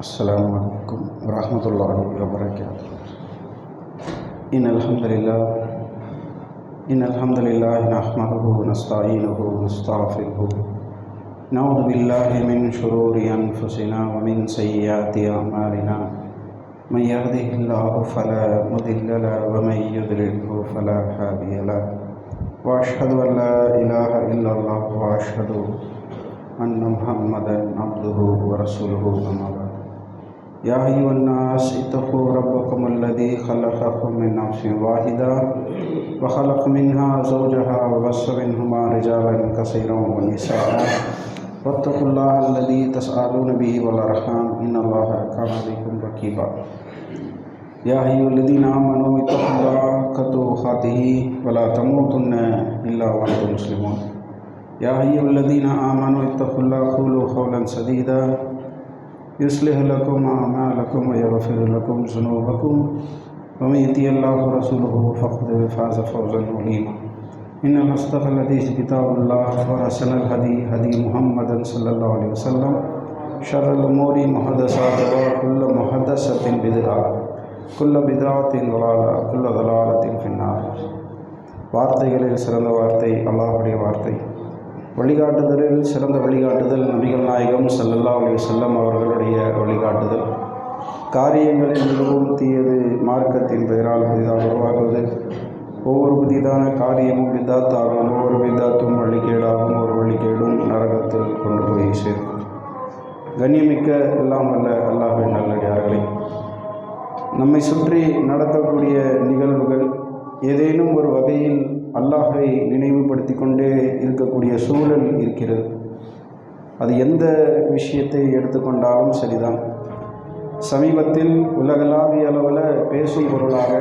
السلام عليكم ورحمة الله وبركاته إن الحمد لله إن الحمد لله نحمده ونستعينه ونستغفره نعوذ بالله من شرور أنفسنا ومن سيئات أعمالنا من يهده الله فلا مضل له ومن يضلله فلا هادي له وأشهد أن لا إله إلا الله وأشهد أن محمدا عبده ورسوله أما بعد يا أيها الناس، اتقوا ربكم الذي خلقكم من نفس واحدة وخلق منها زوجها وبص منهما رجالا كثيرا ونساء. واتقوا الله الذي تسألون به والأرحام. إن الله كان عليكم رقيبا. يا أيها الذين آمنوا، اتقوا الله حق تقاته ولا تموتن إلا وأنتم مسلمون. يا أيها الذين آمنوا، اتقوا الله، قولوا قولا سديدا. يصلح لكم أعمالكم ويغفر لكم ذنوبكم ومن يطع الله ورسوله فقد فاز فوزا عظيما إن أصدق الحديث كتاب الله وأحسن الهدي هدي محمد صلى الله عليه وسلم شر الأمور محدثاتها وكل محدثة بدعة كل بدعة ضلالة كل ضلالة في النار வார்த்தைகளில் சிறந்த வார்த்தை அல்லாஹுடைய வார்த்தை வழிகாட்டுதலில் சிறந்த வழிகாட்டுதல் நபிகள் நாயகம் ஸல்லல்லாஹு அலி செல்லம் அவர்களுடைய வழிகாட்டுதல். காரியங்களில் மிகவும் தீயது மார்க்கத்தின் பெயரால் புதிதாக உருவாகுவது. ஒவ்வொரு புதிதான காரியமும் விதாத்தாகும் ஒவ்வொரு விதாத்தும் வழிகேடாகும் ஒரு வழிகேடும் நரகத்தில் கொண்டு போய் சேர்க்கும். கண்ணியமிக்க எல்லாம் அல்ல அல்லாஹின் நல்லடியார்களே. நம்மை சுற்றி நடக்கக்கூடிய நிகழ்வுகள் ஏதேனும் ஒரு வகையில் அல்லாஹை நினைவுபடுத்தி கொண்டே இருக்கக்கூடிய சூழல் இருக்கிறது. அது எந்த விஷயத்தை எடுத்துக்கொண்டாலும் சரிதான். சமீபத்தில் உலகளாவிய அளவில் பேசும் பொருளாக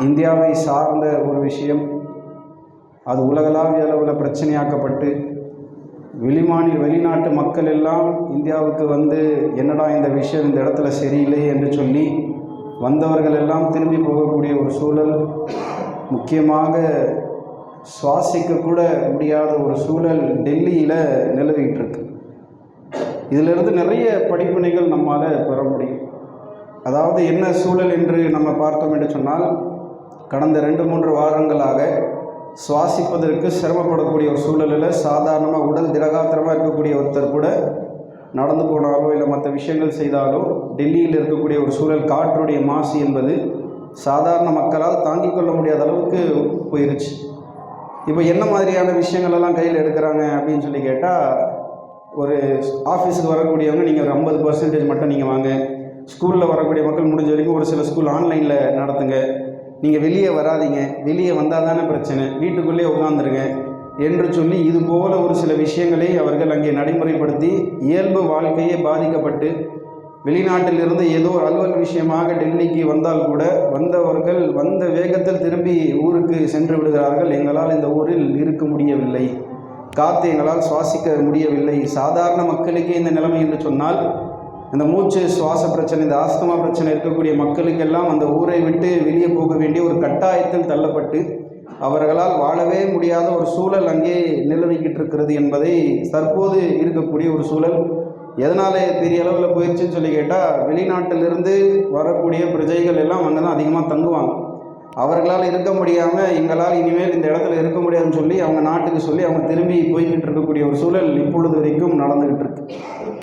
இந்தியாவை சார்ந்த ஒரு விஷயம் அது உலகளாவிய அளவில் பிரச்சனையாக்கப்பட்டு வெளிமாநில வெளிநாட்டு மக்கள் எல்லாம் இந்தியாவுக்கு வந்து என்னடா இந்த விஷயம் இந்த இடத்துல சரியில்லை என்று சொல்லி வந்தவர்கள் எல்லாம் திரும்பி போகக்கூடிய ஒரு சூழல் முக்கியமாக சுவாசிக்கக்கூட முடியாத ஒரு சூழல் டெல்லியில் நிலவிட்டு இருக்கு இதிலிருந்து நிறைய படிப்பினைகள் நம்மால் பெற முடியும். அதாவது என்ன சூழல் என்று நம்ம பார்த்தோம் என்று சொன்னால் கடந்த ரெண்டு மூன்று வாரங்களாக சுவாசிப்பதற்கு சிரமப்படக்கூடிய ஒரு சூழலில் சாதாரணமாக உடல் திரகாத்திரமாக இருக்கக்கூடிய ஒருத்தர் கூட நடந்து போனாலோ இல்லை மற்ற விஷயங்கள் செய்தாலோ டெல்லியில் இருக்கக்கூடிய ஒரு சூழல் காற்றுடைய மாசு என்பது சாதாரண மக்களால் தாங்கிக் கொள்ள முடியாத அளவுக்கு போயிருச்சு. இப்போ என்ன மாதிரியான விஷயங்கள் எல்லாம் கையில் எடுக்கிறாங்க அப்படின்னு சொல்லி கேட்டால் ஒரு ஆஃபீஸுக்கு வரக்கூடியவங்க நீங்கள் ஒரு ஐம்பது பர்சன்டேஜ் மட்டும் நீங்கள் வாங்க. ஸ்கூலில் வரக்கூடிய மக்கள் முடிஞ்ச வரைக்கும் ஒரு சில ஸ்கூல் ஆன்லைனில் நடத்துங்க. நீங்கள் வெளியே வராதீங்க. வெளியே வந்தால் தானே பிரச்சனை. வீட்டுக்குள்ளேயே உட்காந்துருங்க என்று சொல்லி இது போல ஒரு சில விஷயங்களை அவர்கள் அங்கே நடைமுறைப்படுத்தி இயல்பு வாழ்க்கையே பாதிக்கப்பட்டு வெளிநாட்டிலிருந்து ஏதோ ஒரு அலுவல் விஷயமாக டெல்லிக்கு வந்தால் கூட வந்தவர்கள் வந்த வேகத்தில் திரும்பி ஊருக்கு சென்று விடுகிறார்கள். எங்களால் இந்த ஊரில் இருக்க முடியவில்லை. காற்று எங்களால் சுவாசிக்க முடியவில்லை. சாதாரண மக்களுக்கே இந்த நிலைமை என்று சொன்னால் இந்த மூச்சு சுவாச பிரச்சனை இந்த ஆஸ்துமா பிரச்சனை இருக்கக்கூடிய மக்களுக்கெல்லாம் அந்த ஊரை விட்டு வெளியே போக வேண்டிய ஒரு கட்டாயத்தில் தள்ளப்பட்டு அவர்களால் வாழவே முடியாத ஒரு சூழல் அங்கே நிலவிக்கிட்டு இருக்கிறது என்பதை தற்போது இருக்கக்கூடிய ஒரு சூழல் எதனால் பெரிய அளவில் போயிடுச்சுன்னு சொல்லி கேட்டால் வெளிநாட்டிலிருந்து வரக்கூடிய பிரஜைகள் எல்லாம் அங்கே தான் அதிகமாக தங்குவாங்க. அவர்களால் இருக்க முடியாமல் எங்களால் இனிமேல் இந்த இடத்துல இருக்க முடியாதுன்னு சொல்லி அவங்க நாட்டுக்கு சொல்லி அவங்க திரும்பி போய்கிட்டு இருக்கக்கூடிய ஒரு சூழல் இப்பொழுது வரைக்கும் நடந்துகிட்டு இருக்கு.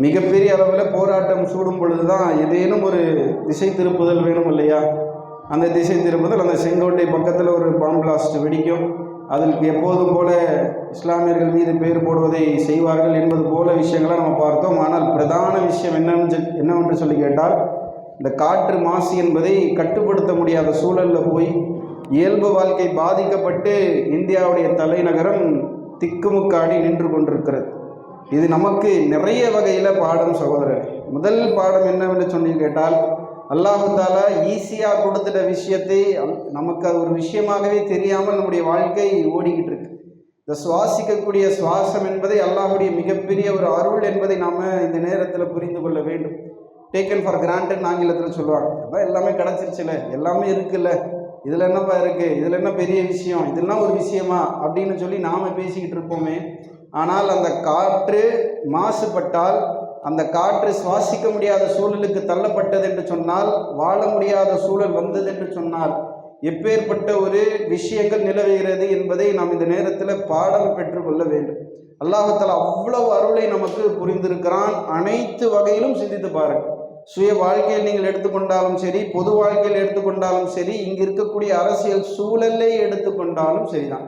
மிகப்பெரிய அளவில் போராட்டம் சூடும் பொழுது தான் ஏதேனும் ஒரு திசை திருப்புதல் வேணும் இல்லையா? அந்த திசை திருப்புதல் அந்த செங்கோட்டை பக்கத்தில் ஒரு பாம் பிளாஸ்ட் வெடிக்கும். அதில் எப்போதும் போல இஸ்லாமியர்கள் மீது பேர் போடுவதை செய்வார்கள் என்பது போல விஷயங்களை நம்ம பார்த்தோம். ஆனால் பிரதான விஷயம் என்னென்று என்னவென்று சொல்லி கேட்டால் இந்த காற்று மாசு என்பதை கட்டுப்படுத்த முடியாத சூழலில் போய் இயல்பு வாழ்க்கை பாதிக்கப்பட்டு இந்தியாவுடைய தலைநகரம் திக்குமுக்காடி நின்று கொண்டிருக்கிறது. இது நமக்கு நிறைய வகையில் பாடம் சகோதரர் முதல் பாடம் என்னவென்று சொல்லி கேட்டால் அல்லாஹால ஈஸியாக கொடுத்துட்ட விஷயத்தை நமக்கு அது ஒரு விஷயமாகவே தெரியாமல் நம்முடைய வாழ்க்கை ஓடிக்கிட்டு இருக்கு. இந்த சுவாசிக்கக்கூடிய சுவாசம் என்பதை அல்லாஹுடைய மிகப்பெரிய ஒரு அருள் என்பதை நாம் இந்த நேரத்தில் புரிந்து கொள்ள வேண்டும். டேக்கன் ஃபார் கிராண்டட் ஆங்கிலத்தில் சொல்லுவாங்க. அதான் எல்லாமே கிடச்சிருச்சுல எல்லாமே இருக்குல்ல. இதில் என்னப்பா இருக்குது இதில் என்ன பெரிய விஷயம்? இதெல்லாம் ஒரு விஷயமா? அப்படின்னு சொல்லி நாம் பேசிக்கிட்டு இருப்போமே. ஆனால் அந்த காற்று மாசுபட்டால் அந்த காற்று சுவாசிக்க முடியாத சூழலுக்கு தள்ளப்பட்டது என்று சொன்னால் வாழ முடியாத சூழல் வந்தது என்று சொன்னால் எப்பேற்பட்ட ஒரு விஷயங்கள் நிலவுகிறது என்பதை நாம் இந்த நேரத்தில் பாடம் பெற்றுக்கொள்ள வேண்டும். அல்லாஹால அவ்வளவு அருளை நமக்கு புரிந்திருக்கிறான். அனைத்து வகையிலும் சிந்தித்து பாருங்கள் சுய வாழ்க்கையில் நீங்கள் எடுத்துக்கொண்டாலும் சரி பொது வாழ்க்கையில் எடுத்துக்கொண்டாலும் சரி இங்கு இருக்கக்கூடிய அரசியல் சூழலை எடுத்துக்கொண்டாலும் சரிதான்.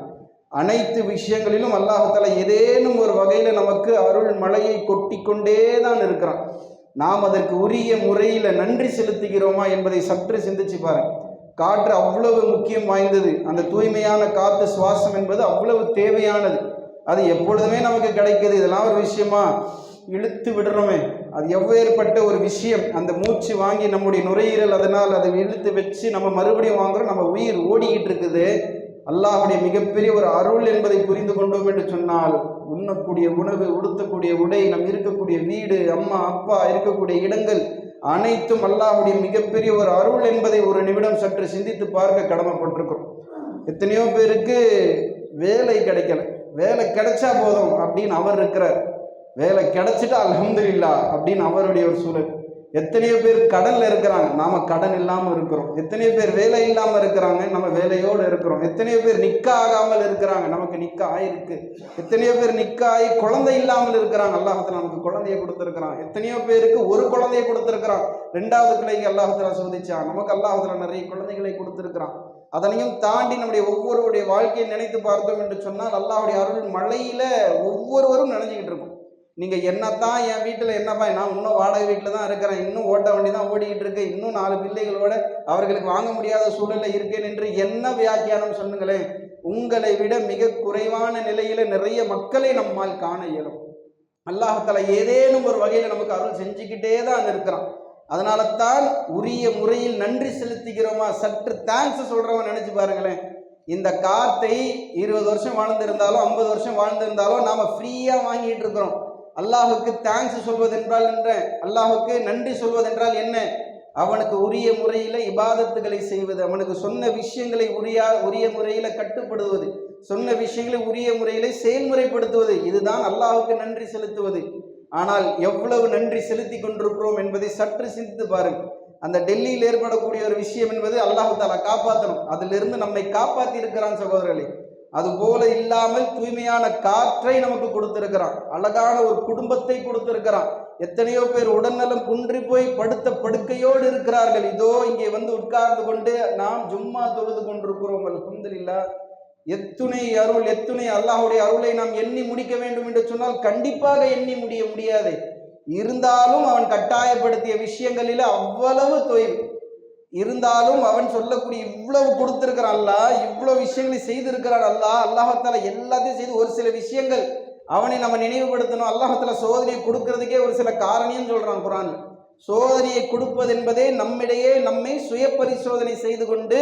அனைத்து விஷயங்களிலும் அல்லாஹால ஏதேனும் ஒரு வகையில் நமக்கு அருள் மழையை கொட்டி கொண்டே தான் இருக்கிறான். நாம் அதற்கு உரிய முறையில் நன்றி செலுத்துகிறோமா என்பதை சற்று சிந்திச்சு பாருங்க. காற்று அவ்வளவு முக்கியம் வாய்ந்தது. அந்த தூய்மையான காற்று சுவாசம் என்பது அவ்வளவு தேவையானது. அது எப்பொழுதுமே நமக்கு கிடைக்குது. இதெல்லாம் ஒரு விஷயமா? இழுத்து விடுறோமே. அது எவ்வேறுபட்ட ஒரு விஷயம். அந்த மூச்சு வாங்கி நம்முடைய நுரையீரல் அதனால் அதை இழுத்து வச்சு நம்ம மறுபடியும் வாங்குறோம். நம்ம உயிர் ஓடிக்கிட்டு இருக்குது. அல்லாஹுடைய மிகப்பெரிய ஒரு அருள் என்பதை புரிந்து கொண்டோம் என்று சொன்னால் உண்ணக்கூடிய உணவு உடுத்தக்கூடிய உடை நம் இருக்கக்கூடிய வீடு அம்மா அப்பா இருக்கக்கூடிய இடங்கள் அனைத்தும் அல்லாஹுடைய மிகப்பெரிய ஒரு அருள் என்பதை ஒரு நிமிடம் சற்று சிந்தித்து பார்க்க கடமைப்பட்டிருக்கிறோம். எத்தனையோ பேருக்கு வேலை கிடைக்கல. வேலை கிடைச்சா போதும் அப்படின்னு அவர் இருக்கிறார். வேலை கிடைச்சிட்டா அலமதுல்லா அப்படின்னு அவருடைய ஒரு சூழல். எத்தனையோ பேர் கடல்ல இருக்கிறாங்க. நாம கடன் இல்லாம இருக்கிறோம். எத்தனையோ பேர் வேலை இல்லாம இருக்கிறாங்க. நம்ம வேலையோடு இருக்கிறோம். எத்தனையோ பேர் நிக்க ஆகாமல் இருக்கிறாங்க. நமக்கு நிக்க ஆயிருக்கு எத்தனையோ பேர் நிக்க ஆகி குழந்தை இல்லாமல் இருக்கிறாங்க. அல்லாஹத்துல நமக்கு குழந்தைய கொடுத்துருக்கிறான். எத்தனையோ பேருக்கு ஒரு குழந்தைய கொடுத்துருக்கிறான். ரெண்டாவது பிள்ளைக்கு அல்லாஹத்துல சோதிச்சான் நமக்கு அல்லாஹத்துல நிறைய குழந்தைகளை கொடுத்துருக்கிறான். அதனையும் தாண்டி நம்முடைய ஒவ்வொருவருடைய வாழ்க்கையை நினைத்து பார்த்தோம் என்று சொன்னால் அல்லாஹுடைய அருள் மழையில ஒவ்வொருவரும் நினைஞ்சுக்கிட்டு இருக்கும். நீங்கள் என்னத்தான் என் வீட்டில் என்னப்பா நான் இன்னும் வாடகை வீட்டில் தான் இருக்கிறேன். இன்னும் ஓட்ட வண்டி தான் ஓடிக்கிட்டு இருக்கு. இன்னும் நாலு பிள்ளைகளோட அவர்களுக்கு வாங்க முடியாத சூழலில் இருக்கேன் என்று என்ன வியாக்கியானம் சொல்லுங்களேன்? உங்களை விட மிக குறைவான நிலையில் நிறைய மக்களை நம்மால் காண இயலும். அல்லாஹால ஏதேனும் ஒரு வகையில் நமக்கு அருள் செஞ்சுக்கிட்டே தான் இருக்கிறான். அதனால தான் உரிய முறையில் நன்றி செலுத்துகிறோமா? சற்று தேங்க்ஸ் சொல்கிறவன் நினச்சி பாருங்களேன். இந்த காத்தை இருபது வருஷம் வாழ்ந்திருந்தாலும் ஐம்பது வருஷம் வாழ்ந்திருந்தாலும் நாம் ஃப்ரீயாக வாங்கிட்டு இருக்கிறோம். அல்லாஹுக்கு தேங்க்ஸ் சொல்வதென்றால் என்ன? அல்லாஹுக்கு நன்றி சொல்வதென்றால் என்ன? அவனுக்கு உரிய முறையில் இபாதத்துகளை செய்வது அவனுக்கு சொன்ன விஷயங்களை உரியா உரிய முறையில் கட்டுப்படுவது சொன்ன விஷயங்களை உரிய முறையில் செயல்முறைப்படுத்துவது இதுதான் அல்லாஹுக்கு நன்றி செலுத்துவது. ஆனால் எவ்வளவு நன்றி செலுத்தி கொண்டிருக்கிறோம் என்பதை சற்று சிந்தித்து பாருங்கள் அந்த டெல்லியில் ஏற்படக்கூடிய ஒரு விஷயம் என்பது அல்லாஹு தாலா காப்பாற்றணும் அதிலிருந்து நம்மை காப்பாற்றி இருக்கிறான் சகோதரர்களே. அதுபோல இல்லாமல் தூய்மையான காற்றை நமக்கு கொடுத்திருக்கிறான். அழகான ஒரு குடும்பத்தை கொடுத்திருக்கிறான். எத்தனையோ பேர் உடல்நலம் குன்றி போய் படுத்த படுக்கையோடு இருக்கிறார்கள். இதோ இங்கே வந்து உட்கார்ந்து கொண்டு நாம் ஜும்மா தொழுது கொண்டிருக்கிறோம். அல்ஹம்துலில்லா. எத்துணை அருள் எத்துணை அல்லாஹுடைய அருளை நாம் எண்ணி முடிக்க வேண்டும் என்று சொன்னால் கண்டிப்பாக எண்ணி முடிய முடியாது. இருந்தாலும் அவன் கட்டாயப்படுத்திய விஷயங்களில் அவ்வளவு தொய்வு. இருந்தாலும் அவன் சொல்லக்கூடிய இவ்வளவு கொடுத்திருக்கிறான் அல்லா இவ்வளவு விஷயங்களை செய்திருக்கிறான் அல்லா அல்லாஹால எல்லாத்தையும் செய்து ஒரு சில விஷயங்கள் அவனை நம்ம நினைவுபடுத்தணும். அல்லாஹால சோதனையை கொடுக்கறதுக்கே ஒரு சில காரணியம் சொல்றான் குரான் சோதனையை கொடுப்பது என்பதே நம்மிடையே நம்மை சுய பரிசோதனை செய்து கொண்டு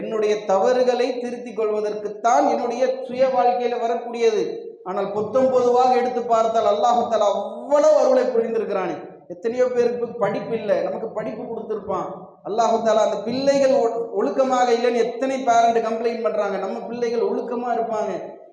என்னுடைய தவறுகளை திருத்திக் கொள்வதற்குத்தான் என்னுடைய சுய வாழ்க்கையில வரக்கூடியது. ஆனால் புத்தம் பொதுவாக எடுத்து பார்த்தால் அல்லாஹத்தால் அவ்வளவு அருளை புரிந்திருக்கிறானே. எத்தனையோ பேருக்கு படிப்பு இல்லை. நமக்கு படிப்பு கொடுத்துருப்பான். அல்லாஹால அந்த பிள்ளைகள் ஒழுக்கமாக இல்லைன்னு எத்தனை பேரண்ட் கம்ப்ளைண்ட் பண்றாங்க. நம்ம பிள்ளைகள் ஒழுக்கமா இருப்பாங்க.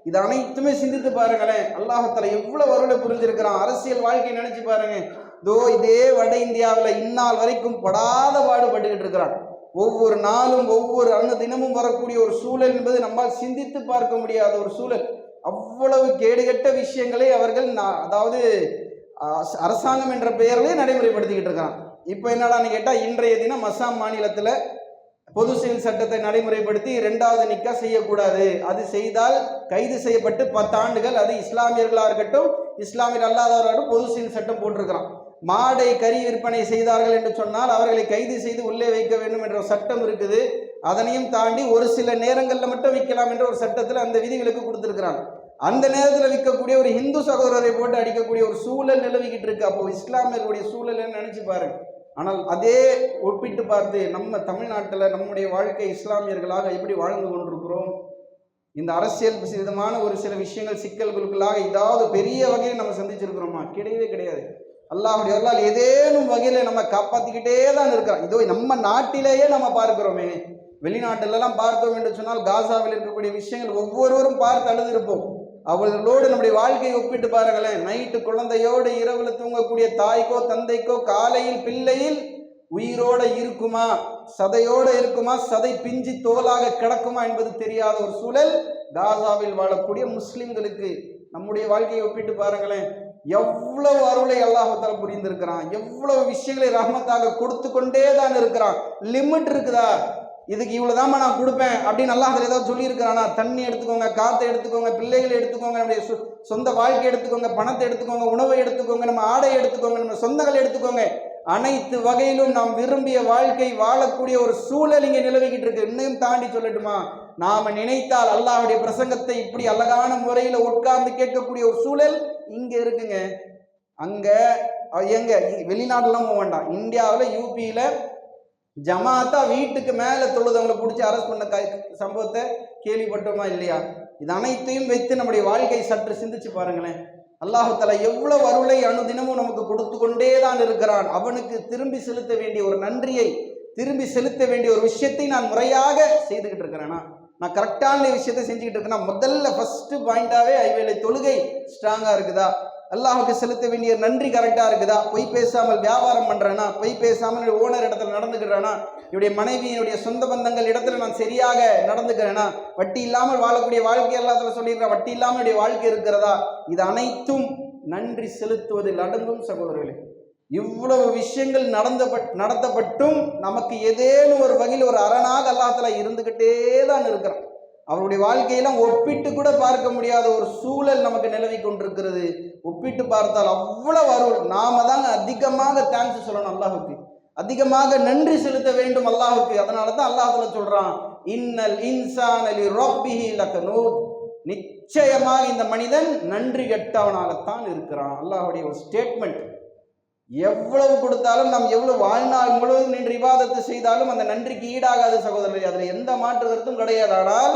இது அனைத்துமே சிந்தித்து பாருங்களேன். அல்லாஹால எவ்வளவு வருட புரிஞ்சிருக்கிறான். அரசியல் வாழ்க்கையை நினைச்சு பாருங்க. இதோ இதே வட இந்தியாவில் இந்நாள் வரைக்கும் படாத பாடுபட்டுக்கிட்டு இருக்கிறான். ஒவ்வொரு நாளும் ஒவ்வொரு அண்ணு தினமும் வரக்கூடிய ஒரு சூழல் என்பது நம்மால் சிந்தித்து பார்க்க முடியாத ஒரு சூழல். அவ்வளவு கேடுகட்ட விஷயங்களை அவர்கள் அதாவது அரசாங்கம் என்ற பெயரிலே நடைமுறைப்படுத்திக்கிட்டு இருக்கான். இப்போ என்னடான்னு கேட்டால் இன்றைய தினம் அஸ்ஸாம் மாநிலத்தில் பொது செயல் சட்டத்தை நடைமுறைப்படுத்தி இரண்டாவது நிக்கா செய்யக்கூடாது. அது செய்தால் கைது செய்யப்பட்டு பத்தாண்டுகள் அது இஸ்லாமியர்களாக இருக்கட்டும் இஸ்லாமியர் அல்லாதவர்களாகட்டும் பொது செயல் சட்டம் போட்டிருக்கிறான். மாடை கறி விற்பனை செய்தார்கள் என்று சொன்னால் அவர்களை கைது செய்து உள்ளே வைக்க வேண்டும் என்ற சட்டம் இருக்குது. அதனையும் தாண்டி ஒரு சில நேரங்களில் மட்டும் விற்கலாம் என்ற ஒரு சட்டத்தில் அந்த விதிகளுக்கு கொடுத்துருக்கிறாங்க அந்த நேரத்தில் விற்கக்கூடிய ஒரு இந்து சகோதரரை போட்டு அடிக்கக்கூடிய ஒரு சூழல் நிலவிக்கிட்டு இருக்கு. அப்போ இஸ்லாமியர்களுடைய சூழல்னு நினைச்சு பாருங்க ஆனால் அதே ஒப்பிட்டு பார்த்து நம்ம தமிழ்நாட்டில் நம்முடைய வாழ்க்கை இஸ்லாமியர்களாக எப்படி வாழ்ந்து கொண்டிருக்கிறோம்? இந்த அரசியல் விதமான ஒரு சில விஷயங்கள் சிக்கல்களுக்குள்ளாக ஏதாவது பெரிய வகையில் நம்ம சந்திச்சிருக்கிறோமா? கிடையவே கிடையாது. அல்லாஹுடைய அல்லால் ஏதேனும் வகையில் நம்ம காப்பாற்றிக்கிட்டே தான் இருக்கிறோம். இதோ நம்ம நாட்டிலேயே நம்ம பார்க்கிறோமே. வெளிநாட்டிலெல்லாம் பார்த்தோம் என்று சொன்னால் காசாவில் இருக்கக்கூடிய விஷயங்கள் ஒவ்வொருவரும் பார்த்து அழுது இருப்போம். அவர்களோடு நம்முடைய வாழ்க்கையை ஒப்பிட்டு பாருங்களேன். நைட்டு குழந்தையோடு இரவுல தூங்கக்கூடிய தாய்க்கோ தந்தைக்கோ காலையில் பிள்ளையில் உயிரோட இருக்குமா? சதையோட இருக்குமா? சதை பிஞ்சி தோலாக கிடக்குமா என்பது தெரியாத ஒரு சூழல் காசாவில் வாழக்கூடிய முஸ்லிம்களுக்கு நம்முடைய வாழ்க்கையை ஒப்பிட்டு பாருங்களேன். எவ்வளவு அருளை அல்லாஹால புரிந்திருக்கிறான். எவ்வளவு விஷயங்களை ரஹமத்தாக கொடுத்து கொண்டே தான் இருக்கிறான். லிமிட் இருக்குதா? இதுக்கு இவ்வளோதாம்மா நான் கொடுப்பேன் அப்படின்னு அல்லாஹ் ஏதாவது சொல்லியிருக்கிறானா? தண்ணி எடுத்துக்கோங்க காற்றை எடுத்துக்கோங்க பிள்ளைகளை எடுத்துக்கோங்க நம்முடைய சொ- சொந்த வாழ்க்கை எடுத்துக்கோங்க பணத்தை எடுத்துக்கோங்க உணவை எடுத்துக்கோங்க நம்ம ஆடை எடுத்துக்கோங்க நம்ம சொந்தங்களை எடுத்துக்கோங்க. அனைத்து வகையிலும் நாம் விரும்பிய வாழ்க்கை வாழக்கூடிய ஒரு சூழல் இங்கே நிலவிக்கிட்டு இருக்கு. இன்னும் தாண்டி சொல்லட்டுமா? நாம் நினைத்தால் அல்லாஹுடைய பிரசங்கத்தை இப்படி அழகான முறையில் உட்கார்ந்து கேட்கக்கூடிய ஒரு சூழல் இங்கே இருக்குங்க. அங்கே எங்க? வெளிநாடுலாம் போக வேண்டாம். இந்தியாவில் யூபியில் ஜமாத்தா வீட்டுக்கு மேலே தொழுதவங்களை பிடிச்சி அரெஸ்ட் பண்ண க- சம்பவத்தை கேள்விப்பட்டோமா இல்லையா? இது அனைத்தையும் வைத்து நம்முடைய வாழ்க்கை சற்று சிந்திச்சு பாருங்களேன். அல்லாஹு எவ்வளவு அருளை அணுதினமும் நமக்கு கொடுத்து கொண்டே தான் இருக்கிறான். அவனுக்கு திரும்பி செலுத்த வேண்டிய ஒரு நன்றியை திரும்பி செலுத்த வேண்டிய ஒரு விஷயத்தை நான் முறையாக செய்துக்கிட்டு இருக்கிறேன்னா நான் கரெக்டான விஷயத்தை செஞ்சுக்கிட்டு இருக்கேன்னா முதல்ல ஃபர்ஸ்ட் பாயிண்டாவே ஐவேளை தொழுகை ஸ்ட்ராங்கா இருக்குதா? அல்லாஹுக்கு செலுத்த வேண்டிய நன்றி கரெக்டாக இருக்குதா? பொய் பேசாமல் வியாபாரம் பண்ணுறேன்னா பொய் பேசாமல் ஓனர் இடத்துல நடந்துக்கிறேனா? என்னுடைய மனைவி என்னுடைய சொந்த பந்தங்கள் இடத்துல நான் சரியாக நடந்துக்கிறேனா? வட்டி இல்லாமல் வாழக்கூடிய வாழ்க்கை எல்லாத்துல சொல்லியிருக்கேன் வட்டி இல்லாமல் என்னுடைய வாழ்க்கை இருக்கிறதா? இது அனைத்தும் நன்றி செலுத்துவதில் அடங்கும் சகோதரர்களே. இவ்வளவு விஷயங்கள் நடந்தப்பட் நடத்தப்பட்டும் நமக்கு ஏதேனும் ஒரு வகையில் ஒரு அரணாக அல்லாத்துல இருந்துக்கிட்டே தான் இருக்கிறான். அவருடைய வாழ்க்கையெல்லாம் ஒப்பிட்டு கூட பார்க்க முடியாத ஒரு சூழல் நமக்கு நிலவி கொண்டிருக்கிறது. ஒப்பிட்டு பார்த்தால் அவ்வளவு அருள். நாம தான் அதிகமாக தேங்க்ஸ் சொல்லணும் அல்லாஹுக்கு. அதிகமாக நன்றி செலுத்த வேண்டும் அல்லாஹுக்கு. அதனால தான் அல்லாஹுல சொல்றான் இன்னல் இன்சான் அலி ரப்பிஹி லகனூத். நிச்சயமாக இந்த மனிதன் நன்றி கெட்டவனாகத்தான் இருக்கிறான். அல்லாஹ்வுடைய ஒரு ஸ்டேட்மெண்ட் எவ்வளவு கொடுத்தாலும் நாம் எவ்வளவு வாழ்நாள் முழுவதும் நின்று விவாதத்தை செய்தாலும் அந்த நன்றிக்கு ஈடாகாது சகோதரர் அதில் எந்த மாற்று கருத்தும் கிடையாது ஆனால்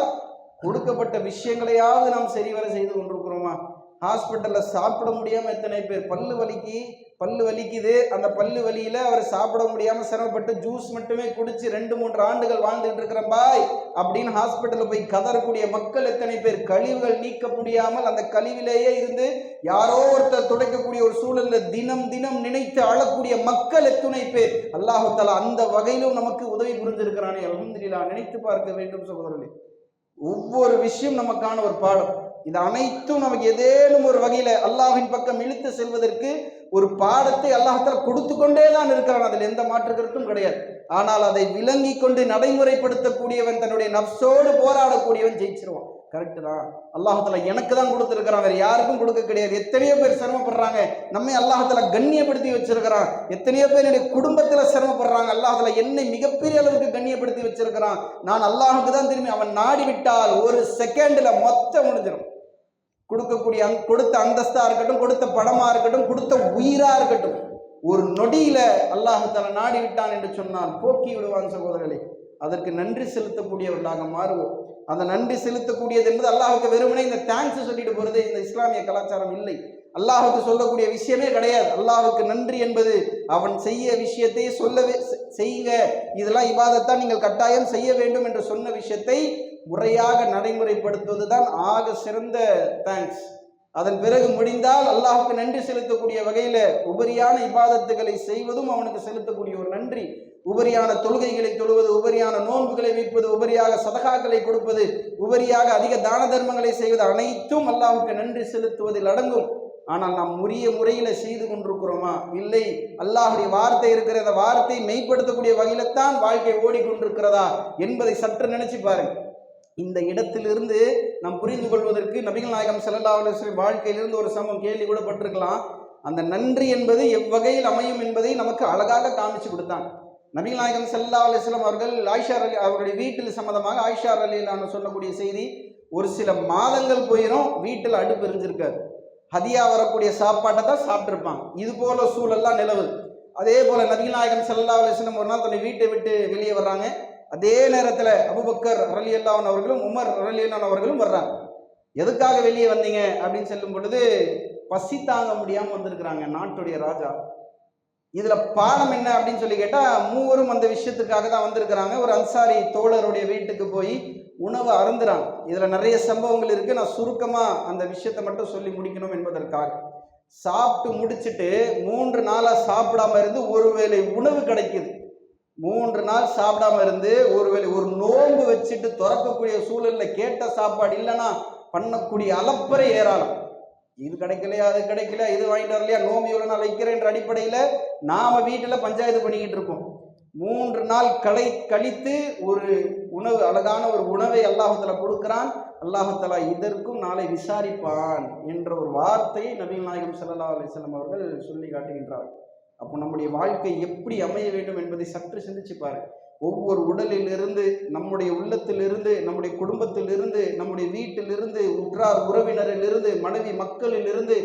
கொடுக்கப்பட்ட விஷயங்களையாவது நாம் சரிவர செய்து கொண்டிருக்கிறோமா? ஹாஸ்பிட்டலில் சாப்பிட முடியாமல் எத்தனை பேர் பல்லு வலிக்கு பல்லு வலிக்குது. அந்த பல்லு வலியில் அவர் சாப்பிட முடியாமல் சிரமப்பட்டு ஜூஸ் மட்டுமே குடிச்சு ரெண்டு மூன்று ஆண்டுகள் வாழ்ந்துட்டு இருக்கிற பாய் அப்படின்னு ஹாஸ்பிட்டலில் போய் கதறக்கூடிய மக்கள் எத்தனை பேர்? கழிவுகள் நீக்க முடியாமல் அந்த கழிவிலேயே இருந்து யாரோ ஒருத்தர் துடைக்கக்கூடிய ஒரு சூழல்ல தினம் தினம் நினைத்து அழக்கூடிய மக்கள் எத்துணை பேர்? அல்லாஹு அந்த வகையிலும் நமக்கு உதவி புரிஞ்சிருக்கிறானே. அல்ஹம்துலில்லாஹ் நினைத்து பார்க்க வேண்டும் சகோதரர்களே. ஒவ்வொரு விஷயம் நமக்கான ஒரு பாடம். இது அனைத்தும் நமக்கு ஏதேனும் ஒரு வகையில அல்லாஹின் பக்கம் இழுத்து செல்வதற்கு ஒரு பாடத்தை அல்லாஹத்தில் கொடுத்து கொண்டே தான் இருக்கிறான். அதில் எந்த மாற்று கருத்தும் கிடையாது. ஆனால் அதை விளங்கி கொண்டு நடைமுறைப்படுத்தக்கூடியவன் தன்னுடைய நப்சோடு போராடக்கூடியவன் ஜெயிச்சிருவான். கரெக்டு தான். அல்லாஹால எனக்கு தான் கொடுத்துருக்கிறான். வேற யாருக்கும் கொடுக்க கிடையாது. எத்தனையோ பேர் சிரமப்படுறாங்க. நம்மை அல்லாஹத்தில் கண்ணியப்படுத்தி வச்சிருக்கிறான். எத்தனையோ பேர் என்னுடைய குடும்பத்துல சிரமப்படுறாங்க. அல்லாஹத்தில் என்னை மிகப்பெரிய அளவுக்கு கண்ணியப்படுத்தி வச்சிருக்கிறான். நான் அல்லாஹுக்கு தான் திரும்பி அவன் நாடி விட்டால் ஒரு செகண்ட்ல மொத்தம் முடிஞ்சிடும் கொடுக்கக்கூடிய அந் கொடுத்த அந்தஸ்தா இருக்கட்டும் கொடுத்த படமாக இருக்கட்டும் கொடுத்த உயிரா இருக்கட்டும் ஒரு நொடியில அல்லாஹு தஆலா நாடி விட்டான் என்று சொன்னால் போக்கி விடுவான் சகோதரர்களே. அதற்கு நன்றி செலுத்தக்கூடியவர்களாக மாறுவோம். அந்த நன்றி செலுத்தக்கூடியது என்பது அல்லாஹுக்கு வெறுமனே இந்த தேங்க்ஸ் சொல்லிட்டு போறது இந்த இஸ்லாமிய கலாச்சாரம் இல்லை. அல்லாஹுக்கு சொல்லக்கூடிய விஷயமே கிடையாது. அல்லாஹுக்கு நன்றி என்பது அவன் செய்ய விஷயத்தையே சொல்லவே செய்யுங்க இதெல்லாம் இபாதத்தான் நீங்கள் கட்டாயம் செய்ய வேண்டும் என்று சொன்ன விஷயத்தை முறையாக நடைமுறைப்படுத்துவது தான் ஆக சிறந்த தேங்க்ஸ் அதன் பிறகு முடிந்தால் அல்லாஹுக்கு நன்றி செலுத்தக்கூடிய வகையில உபரியான இபாதத்துகளை செய்வதும் அவனுக்கு செலுத்தக்கூடிய ஒரு நன்றி. உபரியான தொழுகைகளை தொழுவது உபரியான நோன்புகளை வைப்பது உபரியாக சதகாக்களை கொடுப்பது உபரியாக அதிக தான தர்மங்களை செய்வது அனைத்தும் அல்லாஹுக்கு நன்றி செலுத்துவதில் அடங்கும். ஆனால் நாம் உரிய முறையில் செய்து கொண்டிருக்கிறோமா? இல்லை. அல்லாஹுடைய வார்த்தை இருக்கிற அந்த வார்த்தையை மெய்ப்படுத்தக்கூடிய வகையில தான் வாழ்க்கை ஓடிக்கொண்டிருக்கிறதா என்பதை சற்று நினைச்சு பாருங்கள். இந்த இடத்திலிருந்து நாம் புரிந்து கொள்வதற்கு நபிகள் நாயகம் செல்லல்லா அலுவலம் வாழ்க்கையிலிருந்து ஒரு சமம் கேள்வி கூட பட்டிருக்கலாம். அந்த நன்றி என்பது எவ்வகையில் அமையும் என்பதை நமக்கு அழகாக காமிச்சு கொடுத்தான். நபிகள் நாயகம் செல்லா அலுவலம் அவர்கள் ஆயிஷா அலி அவருடைய வீட்டில் சம்மந்தமாக ஆயிஷா அலி நான் சொல்லக்கூடிய செய்தி ஒரு சில மாதங்கள் போயிடும் வீட்டில் அடுப்பு எரிஞ்சிருக்காரு ஹதியா வரக்கூடிய சாப்பாட்டை தான் சாப்பிட்ருப்பாங்க இது போல சூழல்லாம் நிலவுது. அதே போல நபிகள் நாயகம் செல்லா அலுவலம் ஒரு நாள் தன்னை வீட்டை விட்டு வெளியே வர்றாங்க. அதே நேரத்தில் அபுபக்கர் அரலி அல்லாவன் அவர்களும் உமர் ரலி அவர்களும் வர்றாங்க. எதுக்காக வெளியே வந்தீங்க அப்படின்னு சொல்லும் பொழுது பசி தாங்க முடியாமல் வந்திருக்கிறாங்க நாட்டுடைய ராஜா. இதில் பாடம் என்ன அப்படின்னு சொல்லி கேட்டால் மூவரும் அந்த விஷயத்துக்காக தான் வந்திருக்கிறாங்க. ஒரு அன்சாரி தோழருடைய வீட்டுக்கு போய் உணவு அருந்துறாங்க. இதில் நிறைய சம்பவங்கள் இருக்குது நான் சுருக்கமாக அந்த விஷயத்தை மட்டும் சொல்லி முடிக்கணும் என்பதற்காக. சாப்பிட்டு முடிச்சுட்டு மூன்று நாளாக சாப்பிடாம இருந்து ஒருவேளை உணவு கிடைக்குது. மூன்று நாள் சாப்பிடாம இருந்து ஒருவேளை ஒரு நோன்பு வச்சுட்டு திறக்கக்கூடிய சூழல்ல கேட்ட சாப்பாடு இல்லைன்னா பண்ணக்கூடிய அலப்பறை ஏராளம். இது கிடைக்கலையா அது கிடைக்கல இது வாங்கிட்டு வரலையா நோம்பு இவ்வளோ நான் வைக்கிறேன் என்ற அடிப்படையில் நாம வீட்டில் பஞ்சாயத்து பண்ணிக்கிட்டு இருக்கோம். மூன்று நாள் களை கழித்து ஒரு உணவு அழகான ஒரு உணவை அல்லாஹத்துல கொடுக்கிறான். அல்லாஹத்தலா இதற்கும் நாளை விசாரிப்பான் என்ற ஒரு வார்த்தையை நபீன் நாயகம் சல்லா அலிஸ்லாம் அவர்கள் சொல்லி காட்டுகின்றார்கள். அப்போ நம்முடைய வாழ்க்கை எப்படி அமைய வேண்டும் என்பதை சற்று சிந்திச்சு பாரு. ஒவ்வொரு உடலிலிருந்து நம்முடைய உள்ளத்திலிருந்து நம்முடைய குடும்பத்திலிருந்து நம்முடைய வீட்டிலிருந்து உற்றார் உறவினரிலிருந்து மனைவி மக்களிலிருந்து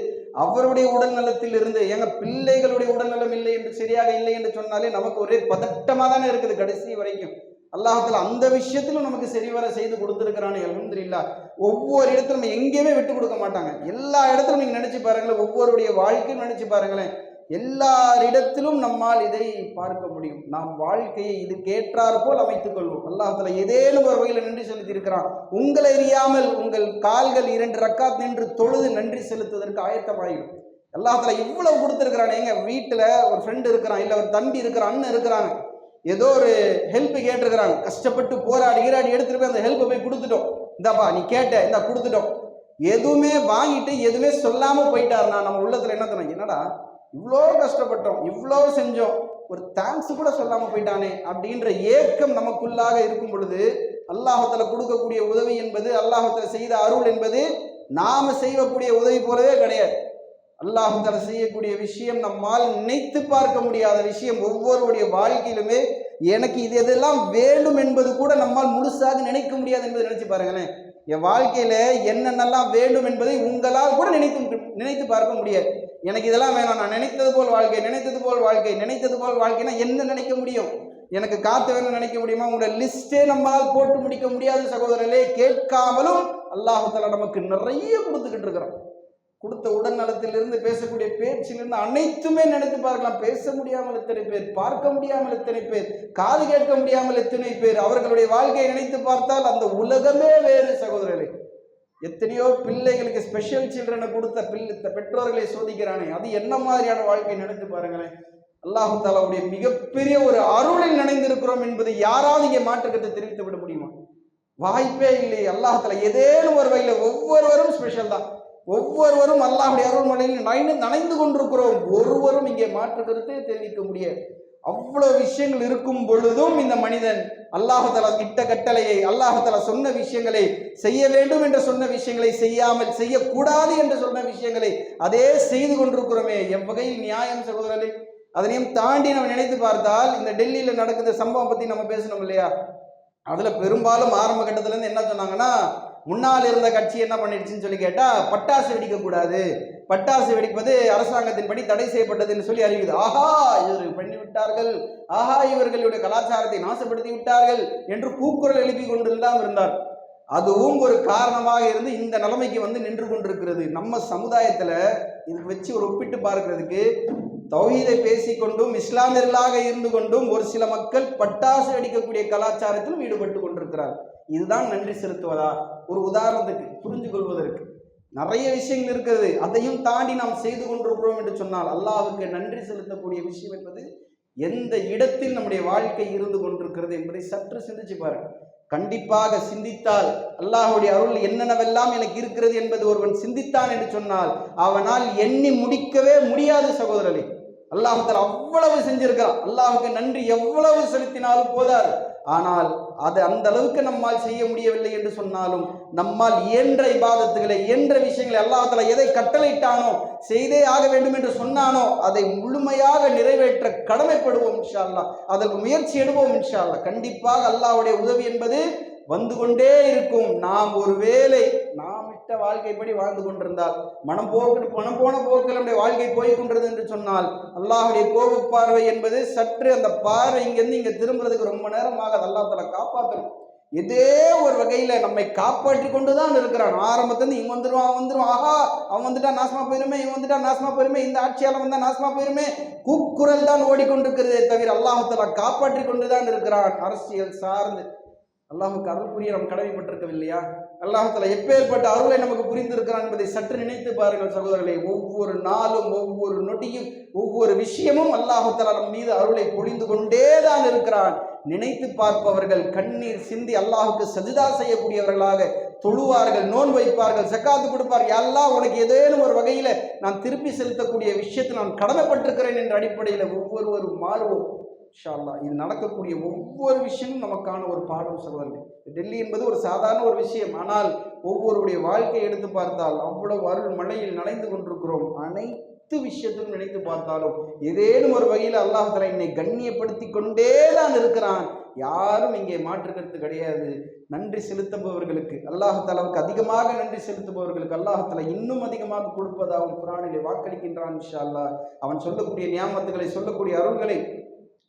அவருடைய உடல் நலத்திலிருந்து எங்க பிள்ளைகளுடைய உடல்நலம் இல்லை என்று சரியாக இல்லை என்று சொன்னாலே நமக்கு ஒரே பதட்டமாக தானே இருக்குது கடைசி வரைக்கும். அல்லாஹத்துல அந்த விஷயத்திலும் நமக்கு சரிவர செய்து கொடுத்துருக்கிறானே அலமதுல்லா ஒவ்வொரு இடத்துல நம்ம எங்கேயுமே விட்டு கொடுக்க மாட்டாங்க. எல்லா இடத்துலையும் நீங்க நினைச்சு பாருங்களேன் ஒவ்வொருடைய வாழ்க்கையும் நினைச்சு பாருங்களேன். எல்லாரிடத்திலும் நம்மால் இதை பார்க்க முடியும். நாம் வாழ்க்கையை இதுக்கேற்றாற் போல் அமைத்துக் கொள்வோம். அல்லாஹத்துல ஏதேனும் ஒரு வகையில் நன்றி செலுத்தி இருக்கிறான் உங்களை அறியாமல் உங்கள் கால்கள் இரண்டு ரக்காத் நின்று தொழுது நன்றி செலுத்துவதற்கு ஆயத்தமாயிடும். அல்லாஹத்துல இவ்வளவு கொடுத்துருக்கிறான் எங்க வீட்டுல ஒரு ஃப்ரெண்டு இருக்கிறான் இல்ல ஒரு தம்பி இருக்கிறான் அண்ணன் இருக்கிறாங்க ஏதோ ஒரு ஹெல்ப் கேட்டிருக்கிறாங்க. கஷ்டப்பட்டு போராடி ஈராடி எடுத்துட்டு போய் அந்த ஹெல்ப்பை போய் கொடுத்துட்டோம். இந்தாப்பா நீ கேட்ட இந்தா கொடுத்துட்டோம். எதுவுமே வாங்கிட்டு எதுவுமே சொல்லாம போயிட்டாருனா நம்ம உள்ளத்துல என்ன தோணும் என்னடா? இவ்வளோ கஷ்டப்பட்டோம் இவ்வளோ செஞ்சோம். ஒரு தேங்க்ஸ் கூட சொல்லாமல் போயிட்டானே அப்படின்ற ஏக்கம் நமக்குள்ளாக இருக்கும் பொழுது அல்லாஹத்தில் கொடுக்கக்கூடிய உதவி என்பது அல்லாஹத்தில் செய்த அருள் என்பது நாம் செய்யக்கூடிய உதவி போலவே கிடையாது. அல்லாஹத்தில் செய்யக்கூடிய விஷயம் நம்மால் நினைத்து பார்க்க முடியாத விஷயம் ஒவ்வொருடைய வாழ்க்கையிலுமே எனக்கு இது எதெல்லாம் வேண்டும் என்பது கூட நம்மால் முழுசாக நினைக்க முடியாது என்பதை நினைச்சு பாருங்களேன். என் வாழ்க்கையில என்னென்னலாம் வேண்டும் என்பதை உங்களால் கூட நினைத்து நினைத்து பார்க்க முடியாது. எனக்கு இதெல்லாம் வேணாம். நான் நினைத்தது போல் வாழ்க்கை நினைத்தது போல் வாழ்க்கை நினைத்தது போல் வாழ்க்கைனா என்ன நினைக்க முடியும்? எனக்கு காத்து வேணும் நினைக்க முடியுமா? உங்களோட லிஸ்டே நம்மால் போட்டு முடிக்க முடியாது சகோதரர்களே கேட்காமலும் அல்லாஹால நமக்கு நிறைய கொடுத்துக்கிட்டு இருக்கிறோம் கொடுத்த உடல் நலத்திலிருந்து பேசக்கூடிய பேச்சிலிருந்து அனைத்துமே நினைத்து பார்க்கலாம். பேச முடியாமல் எத்தனை பேர் பார்க்க முடியாமல் எத்தனை பேர் காது கேட்க முடியாமல் எத்தனை பேர் அவர்களுடைய வாழ்க்கையை நினைத்து பார்த்தால் அந்த உலகமே வேறு சகோதரர்களே. எத்தனையோ பிள்ளைகளுக்கு ஸ்பெஷல் சில்ட்ரனை கொடுத்த பிள்ளை பெற்றோர்களை சோதிக்கிறானே. அது என்ன மாதிரியான வாழ்க்கை நினைத்து பாருங்களேன். அல்லாஹு தாலாவுடைய மிகப்பெரிய ஒரு அருளில் நினைந்திருக்கிறோம் என்பது யாராவது இங்கே மாற்றுக்கத்தை தெரிவித்து விட முடியுமா? வாய்ப்பே இல்லை. அல்லாஹ் ஏதேனும் ஒரு வகையில் ஒவ்வொருவரும் ஸ்பெஷல் தான். ஒவ்வொருவரும் அல்லாஹுடைய அருள்மலையில் நனைந்து நனைந்து கொண்டிருக்கிறோம். ஒருவரும் இங்கே மாற்று கருத்தை தெரிவிக்க முடியாது. அவ்வளவு விஷயங்கள் இருக்கும் பொழுதும் இந்த மனிதன் அல்லாஹால இட்ட கட்டளையை அல்லாஹால சொன்ன விஷயங்களை செய்ய வேண்டும் என்று சொன்ன விஷயங்களை செய்யாமல் செய்யக்கூடாது என்று சொன்ன விஷயங்களை அதே செய்து கொண்டிருக்கிறோமே. எவ்வகையில் நியாயம் சகோதரர்களே அதனையும் தாண்டி நம்ம நினைத்து பார்த்தால் இந்த டெல்லியில் நடக்கிற சம்பவம் பத்தி நம்ம பேசணும் இல்லையா? அதுல பெரும்பாலும் ஆரம்ப கட்டத்துல இருந்து என்ன சொன்னாங்கன்னா முன்னால் இருந்த கட்சி என்ன பண்ணிடுச்சுன்னு சொல்லி கேட்டா பட்டாசு வெடிக்க கூடாது பட்டாசு வெடிப்பது அரசாங்கத்தின்படி தடை செய்யப்பட்டதுன்னு சொல்லி அறிவிது ஆஹா இவர்கள் பண்ணி விட்டார்கள் ஆஹா இவர்களுடைய கலாச்சாரத்தை நாசப்படுத்தி விட்டார்கள் என்று கூக்குரல் எழுப்பி கொண்டுதான் இருந்தார். அதுவும் ஒரு காரணமாக இருந்து இந்த நிலைமைக்கு வந்து நின்று கொண்டிருக்கிறது. நம்ம சமுதாயத்துல இதுக்கு வச்சு ஒரு ஒப்பிட்டு பார்க்கிறதுக்கு தௌஹீதை பேசிக்கொண்டும் இஸ்லாமியர்களாக இருந்து கொண்டும் ஒரு சில மக்கள் பட்டாசு வெடிக்கக்கூடிய கலாச்சாரத்திலும் ஈடுபட்டு கொண்டிருக்கிறார். இதுதான் நன்றி செலுத்துவதா? ஒரு உதாரணத்துக்கு புரிஞ்சு கொள்வதற்கு நிறைய விஷயங்கள் இருக்கிறது அதையும் தாண்டி நாம் செய்து கொண்டிருக்கிறோம் என்று சொன்னால் அல்லாவுக்கு நன்றி செலுத்தக்கூடிய விஷயம் என்பது எந்த இடத்தில் நம்முடைய வாழ்க்கை இருந்து கொண்டிருக்கிறது என்பதை சற்று சிந்திச்சு பாருங்கள் கண்டிப்பாக சிந்தித்தால் அல்லாஹ்வுடைய அருள் என்னென்னவெல்லாம் எனக்கு இருக்கிறது என்பது ஒருவன் சிந்தித்தான் என்று சொன்னால் அவனால் எண்ணி முடிக்கவே முடியாது சகோதரனே அல்லாஹத்தால் அவ்வளவு செஞ்சிருக்கிறான். அல்லாஹுக்கு நன்றி எவ்வளவு செலுத்தினாலும் போதாது. ஆனால் அது அந்த அளவுக்கு நம்மால் செய்ய முடியவில்லை என்று சொன்னாலும் நம்மால் இயன்ற இபாதத்துகளை இயன்ற விஷயங்களை அல்லாஹால எதை கட்டளையிட்டானோ செய்தே ஆக வேண்டும் என்று சொன்னானோ அதை முழுமையாக நிறைவேற்ற கடமைப்படுவோம் இன்ஷா அதற்கு முயற்சி எடுவோம் இன்ஷா கண்டிப்பாக அல்லாவுடைய உதவி என்பது வந்து கொண்டே இருக்கும். நாம் ஒருவேளை நாம் இட்ட வாழ்க்கைப்படி வாழ்ந்து கொண்டிருந்தால் மனம் போக்கு மனம் போன போக்கில் நம்முடைய வாழ்க்கை போய் கொண்டிருந்தது என்று சொன்னால் அல்லாஹுடைய கோபு பார்வை என்பது சற்று அந்த பார்வை இங்கேருந்து இங்கே திரும்புறதுக்கு ரொம்ப நேரம் ஆகாது அல்லாஹ் காப்பாற்றணும் இதே ஒரு வகையில நம்மை காப்பாற்றி கொண்டு தான் இருக்கிறான். ஆரம்பத்துல இவன் வந்துடுவான் அவன் வந்துருவான். ஆஹா அவன் வந்துட்டா நாசமா போயிருமே இவன் வந்துட்டா நாசமா போயிருமே இந்த ஆட்சியாளர் வந்தா நாசமா போயிருமே. கூக்குரல் தான் ஓடிக்கொண்டிருக்கிறதே தவிர அல்லாஹால காப்பாற்றி கொண்டு தான் இருக்கிறான். அரசியல் சார்ந்து அல்லாஹுக்கு அருள் புரிய நாம் கடமைப்பட்டிருக்கவில்லையா? அல்லாஹால எப்பேற்பட்ட அருளை நமக்கு புரிந்திருக்கிறான் என்பதை சற்று நினைத்து பாருங்கள் சகோதரர்களே. ஒவ்வொரு நாளும் ஒவ்வொரு நொடியும் ஒவ்வொரு விஷயமும் அல்லாஹால நம் மீது அருளை பொழிந்து கொண்டே தான் இருக்கிறான். நினைத்து பார்ப்பவர்கள் கண்ணீர் சிந்தி அல்லாஹுக்கு சஜிதா செய்யக்கூடியவர்களாக தொழுவார்கள் நோன் வைப்பார்கள் சக்காத்து கொடுப்பார்கள். எல்லாம் உனக்கு ஏதேனும் ஒரு வகையில நான் திருப்பி செலுத்தக்கூடிய விஷயத்தில் நான் கடமைப்பட்டிருக்கிறேன் என்ற அடிப்படையில் ஒவ்வொருவரும் மாறுவோம். ஷால்லா அல்லாஹ் இது நடக்கக்கூடிய ஒவ்வொரு விஷயமும் நமக்கான ஒரு பாடம் சகோதரர்கள் டெல்லி என்பது ஒரு சாதாரண ஒரு விஷயம். ஆனால் ஒவ்வொருடைய வாழ்க்கையை எடுத்து பார்த்தால் அவ்வளவு அருள் மழையில் நனைந்து கொண்டிருக்கிறோம். அனைத்து விஷயத்திலும் நினைத்து பார்த்தாலும் ஏதேனும் ஒரு வகையில் அல்லாஹ் தலா என்னை கண்ணியப்படுத்தி கொண்டே தான் இருக்கிறான். யாரும் இங்கே மாற்றுக்கிறது கிடையாது. நன்றி செலுத்துபவர்களுக்கு அல்லாஹாலாவுக்கு அதிகமாக நன்றி செலுத்துபவர்களுக்கு அல்லாஹால இன்னும் அதிகமாக கொடுப்பதாகவும் குரானிலே வாக்களிக்கின்றான் இன்ஷா அல்லாஹ் அவன் சொல்லக்கூடிய நியாமத்துகளை சொல்லக்கூடிய அருள்களை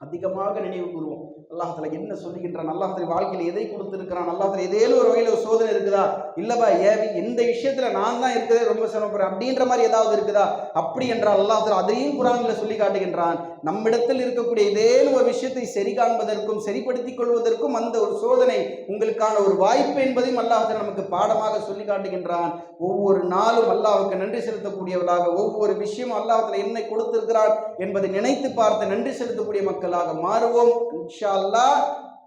அதிகமாக நினைவு கூறுவோம். அல்லாஹத்துல என்ன சொல்லுகின்றான்? அல்லாஹத்துல வாழ்க்கையில் எதை கொடுத்துருக்கிறான்? அல்லாஹத்துல ஏதேனும் ஒரு வகையில் ஒரு சோதனை இருக்குதா? இல்லப்பா ஏவி எந்த விஷயத்துல நான் தான் இருக்கிறதே ரொம்ப சிரமப்படுறேன் அப்படின்ற மாதிரி ஏதாவது இருக்குதா? அப்படி என்றால் அல்லாஹத்துல அதையும் குரானில் சொல்லி காட்டுகின்றான். நம்மிடத்தில் இருக்கக்கூடிய ஏதேனும் ஒரு விஷயத்தை சரி காண்பதற்கும் சரிப்படுத்திக் கொள்வதற்கும் அந்த ஒரு சோதனை உங்களுக்கான ஒரு வாய்ப்பு என்பதையும் அல்லாஹ் நமக்கு பாடமாக சொல்லி காட்டுகின்றான். ஒவ்வொரு நாளும் அல்லாஹுக்கு நன்றி செலுத்தக்கூடியவர்களாக ஒவ்வொரு விஷயமும் அல்லாஹ்வுல என்ன கொடுத்திருக்கிறான். என்பதை நினைத்து பார்த்து நன்றி செலுத்தக்கூடிய மக்களாக மாறுவோம். இன்ஷா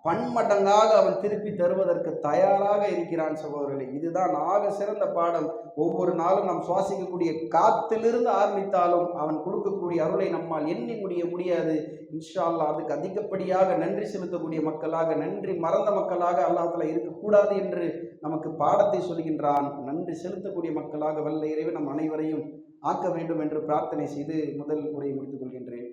பன்மடங்காக அவன் திருப்பி தருவதற்கு தயாராக இருக்கிறான் சகோதரர்களே. இதுதான் ஆக சிறந்த பாடம். ஒவ்வொரு நாளும் நாம் சுவாசிக்கக்கூடிய காத்திலிருந்து ஆரம்பித்தாலும் அவன் கொடுக்கக்கூடிய அருளை நம்மால் எண்ணி முடிய முடியாது. இன்ஷா அதுக்கு அதிகப்படியாக நன்றி செலுத்தக்கூடிய மக்களாக நன்றி மறந்த மக்களாக அல்லாஹ்ல இருக்கக்கூடாது என்று நமக்கு பாடத்தை சொல்கின்றான். நன்றி செலுத்தக்கூடிய மக்களாக வல்ல இறைவன் நம் அனைவரையும் ஆக்க வேண்டும் என்று பிரார்த்தனை செய்து முதல் உரையை முடித்துக் கொள்கின்றேன்.